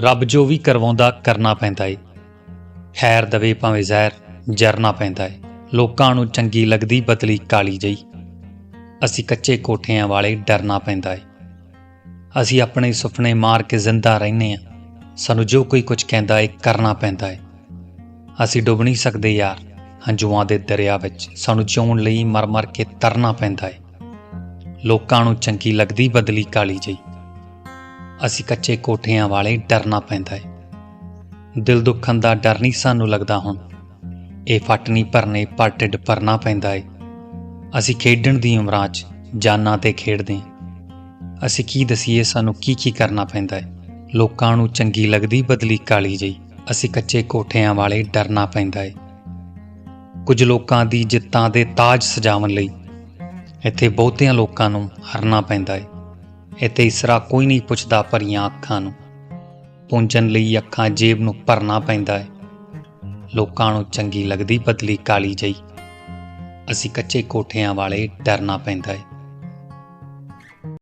ਰੱਬ ਜੋ ਵੀ ਕਰਵਾਉਂਦਾ ਕਰਨਾ ਪੈਂਦਾ ਏ। ਖੈਰ ਦਵੇ ਭਾਵੇਂ ਜ਼ਹਿਰ, ਜਰਨਾ ਪੈਂਦਾ ਏ। ਲੋਕਾਂ ਨੂੰ ਚੰਗੀ ਲੱਗਦੀ ਬਦਲੀ ਕਾਲੀ ਜਈ। ਅਸੀਂ ਕੱਚੇ ਕੋਠਿਆਂ ਵਾਲੇ ਡਰਨਾ ਪੈਂਦਾ ਏ। ਅਸੀਂ ਆਪਣੇ ਸੁਪਨੇ ਮਾਰ ਕੇ ਜ਼ਿੰਦਾ ਰਹਿੰਦੇ ਆ। ਸਾਨੂੰ ਜੋ ਕੋਈ ਕੁਝ ਕਹਿੰਦਾ ਏ, ਕਰਨਾ ਪੈਂਦਾ ਏ। ਅਸੀਂ ਡੁੱਬ ਨਹੀਂ ਸਕਦੇ ਯਾਰ, ਹੰਝੂਆਂ ਦੇ ਦਰਿਆ ਵਿੱਚ। ਸਾਨੂੰ ਜਿਉਣ ਲਈ ਮਰ-ਮਰ ਕੇ ਤਰਨਾ ਪੈਂਦਾ ਏ। ਲੋਕਾਂ ਨੂੰ ਚੰਗੀ ਲੱਗਦੀ ਬਦਲੀ ਕਾਲੀ ਜਈ। ਅਸੀਂ ਕੱਚੇ ਕੋਠਿਆਂ ਵਾਲੇ ਡਰਨਾ ਪੈਂਦਾ ਏ। ਦਿਲ ਦੁੱਖਣ ਦਾ ਡਰ ਨਹੀਂ ਸਾਨੂੰ ਲੱਗਦਾ ਹੁਣ। ਇਹ ਫੱਟ ਨਹੀਂ ਭਰਨੇ ਪਰ ਢਿੱਡ ਭਰਨਾ ਪੈਂਦਾ ਏ। ਅਸੀਂ ਖੇਡਣ ਦੀ ਉਮਰਾਂ 'ਚ ਜਾਨਾਂ ਤੇ ਖੇਡਦੇ ਅਸੀਂ ਕੀ ਦਸੀਏ, ਸਾਨੂੰ ਕੀ ਕੀ ਕਰਨਾ ਪੈਂਦਾ ਏ। ਲੋਕਾਂ ਨੂੰ ਚੰਗੀ ਲੱਗਦੀ ਬਦਲੀ ਕਾਲੀ ਜਈ ਅਸੀਂ ਕੱਚੇ ਕੋਠਿਆਂ ਵਾਲੇ ਡਰਨਾ ਪੈਂਦਾ ਏ। ਕੁਝ ਲੋਕਾਂ ਦੀ ਜਿੱਤਾਂ ਦੇ ਤਾਜ ਸਜਾਵਣ ਲਈ ਇੱਥੇ ਬਹੁਤਿਆਂ ਲੋਕਾਂ ਨੂੰ ਹਰਨਾ ਪੈਂਦਾ ਏ। ਇੱਥੇ ਇਸਰਾ ਕੋਈ ਨਹੀਂ ਪੁੱਛਦਾ ਭਰੀਆਂ ਅੱਖਾਂ ਨੂੰ। ਪੁੰਜਣ ਲਈ ਅੱਖਾਂ ਜੇਬ ਨੂੰ ਭਰਨਾ ਪੈਂਦਾ ਹੈ ਲੋਕਾਂ ਨੂੰ ਚੰਗੀ ਲੱਗਦੀ ਬਦਲੀ ਕਾਲੀ ਜਈ। ਅਸੀਂ ਕੱਚੇ ਕੋਠਿਆਂ ਵਾਲੇ ਡਰਨਾ ਪੈਂਦਾ ਹੈ